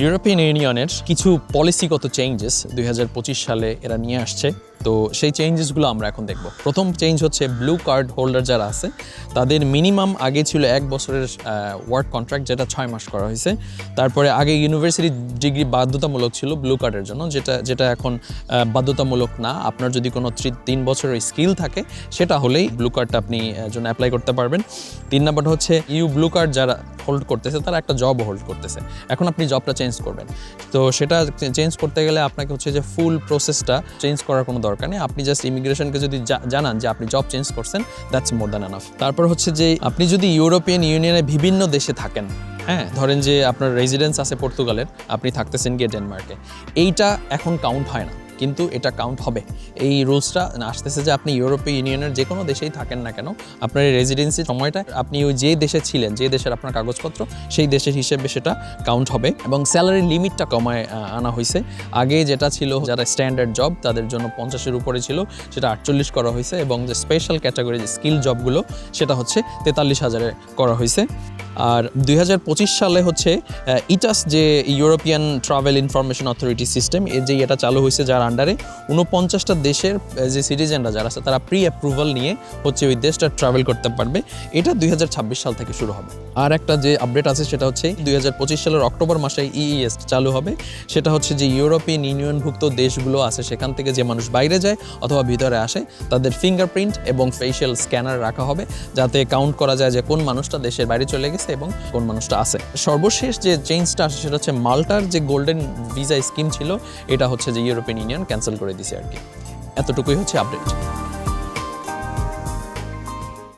European ইউনিয়নের কিছু পলিসিগত changes দুই হাজার পঁচিশ সালে এরা নিয়ে আসছে। তো সেই চেঞ্জেসগুলো আমরা এখন দেখব। প্রথম চেঞ্জ হচ্ছে ব্লু কার্ড হোল্ডার যারা আছে, তাদের মিনিমাম আগে ছিল এক বছরের ওয়ার্ক কন্ট্রাক্ট যেটা ছয় মাস করা হয়েছে। তারপরে আগে ইউনিভার্সিটি ডিগ্রি বাধ্যতামূলক ছিল ব্লু কার্ডের জন্য, যেটা যেটা এখন বাধ্যতামূলক না। আপনার যদি কোনো তিন বছরের স্কিল থাকে, সেটা হলেই ব্লু কার্ডটা আপনি জন্য অ্যাপ্লাই করতে পারবেন। তিন নাম্বার হচ্ছে ইউ ব্লু কার্ড যারা হোল্ড করতেছে, তারা একটা জব হোল্ড করতেছে। এখন আপনি জবটা চেঞ্জ করবেন। তো সেটা চেঞ্জ করতে গেলে আপনাকে হচ্ছে যে ফুল প্রসেসটা চেঞ্জ করার কোনো দরকার নেই। আপনি জাস্ট ইমিগ্রেশনকে যদি জানান যে আপনি জব চেঞ্জ করছেন দ্যাটস মোর দ্যান এনাফ তারপর হচ্ছে যে আপনি যদি ইউরোপিয়ান ইউনিয়নের বিভিন্ন দেশে থাকেন হ্যাঁ ধরেন যে আপনার রেজিডেন্স আছে পর্তুগালের আপনি থাকতেছেন গিয়ে ডেনমার্কে এইটা এখন কাউন্ট হয় না। কিন্তু এটা কাউন্ট হবে। এই রুলসটা আসতেছে যে আপনি ইউরোপীয় ইউনিয়নের যে কোনো দেশেই থাকেন না কেন, আপনার এই রেজিডেন্সি সময়টা আপনি ওই যে দেশে ছিলেন, যে দেশের আপনার কাগজপত্র, সেই দেশের হিসেবে সেটা কাউন্ট হবে এবং স্যালারি লিমিটটা কমায় আনা হয়েছে। আগে যেটা ছিল যারা স্ট্যান্ডার্ড জব তাদের জন্য পঞ্চাশের উপরে ছিল, সেটা আটচল্লিশ করা হয়েছে এবং যে স্পেশাল ক্যাটাগরি যে স্কিল জবগুলো সেটা হচ্ছে তেতাল্লিশ হাজারে করা হয়েছে। আর দুই হাজার পঁচিশ সালে হচ্ছে ইটাস যে European travel information authority system এর যে এটা চালু হয়েছে, যার আন্ডারে উনপঞ্চাশটা দেশের যে সিটিজেনরা যারা আছে, তারা প্রি অ্যাপ্রুভাল নিয়ে হচ্ছে ওই দেশটা ট্রাভেল করতে পারবে। এটা দুই হাজার ছাব্বিশ সাল থেকে শুরু হবে। আর একটা যে আপডেট আছে সেটা হচ্ছে দুই হাজার পঁচিশ সালের অক্টোবর মাসে ইইএস চালু হবে। সেটা হচ্ছে যে ইউরোপিয়ান ইউনিয়নভুক্ত দেশগুলো আছে, সেখান থেকে যে মানুষ বাইরে যায় অথবা ভিতরে আসে, তাদের ফিঙ্গারপ্রিন্ট এবং ফেসিয়াল স্ক্যানার রাখা হবে, যাতে কাউন্ট করা যায় যে কোন মানুষটা দেশের বাইরে চলে গেছে এবং কোন মানুষটা আছে। সর্বশেষ যে চেঞ্জটা আসে সেটা হচ্ছে মাল্টার যে গোল্ডেন ভিসা স্কিম ছিল, এটা হচ্ছে যে ইউরোপিয়ান ইউনিয়ন ক্যান্সেল করে দিছে আর কি। এতটুকুই হচ্ছে আপডেট